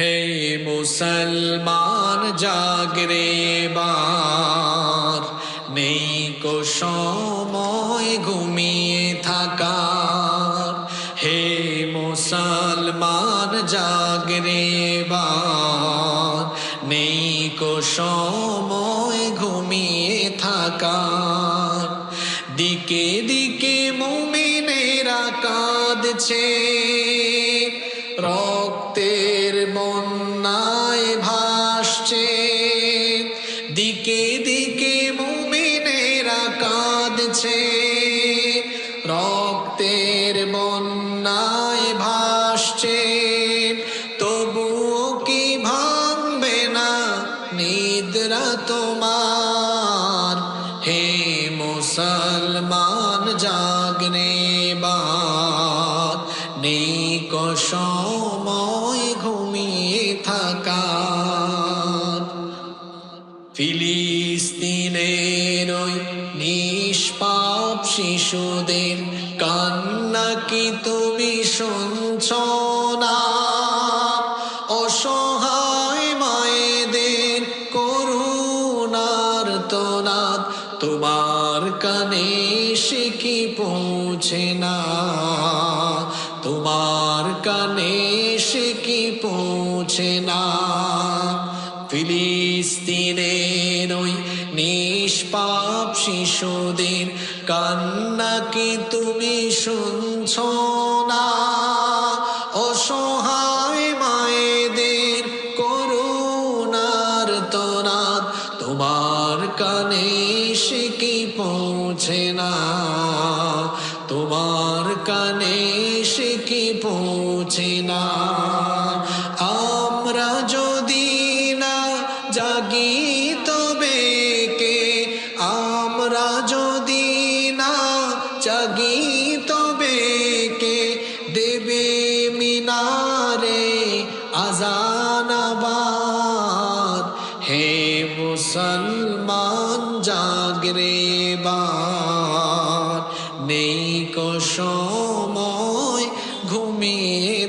হে মুসলমান, জাগরে বার। নেই কো সময় ঘুমিয়ে থাকার। হে মুসলমান, জাগরে বার। নেই কো সময় ঘুমিয়ে থাকার। দিকে দিকে মুমিনেরা কাঁদছে। কাঁদছে রক্তের বন্যায় ভাসছে। তবুও কি ভাঙবে না নিদ্রা তোমার? হে মুসলমান, জাগনে সময় ঘুমিয়ে থাকার। ফিলিস্তিনের ওই নিষ্পাপ শিশুদের কান্না কি তুমি শুনছ না? অসহায় মায়েদের করুণার তোনাদ তোমার কানে সে কি পৌঁছে না? তোমার কানে সে কি পৌঁছে না? ফিলিস্তিনের শিশুদের কান্না কি তুমি শুনছ না? অসহায় মায়েদের করুণার তোনাদ তোমার কানে সে কি পৌঁছে না? তোমার কানে সে কি পৌঁছে না? যদি না জাগি, তবে কে দেবে মিনারে আজানাবাদ? হে মুসলমান জাগরে নেই কো সময় ঘুমিয়ে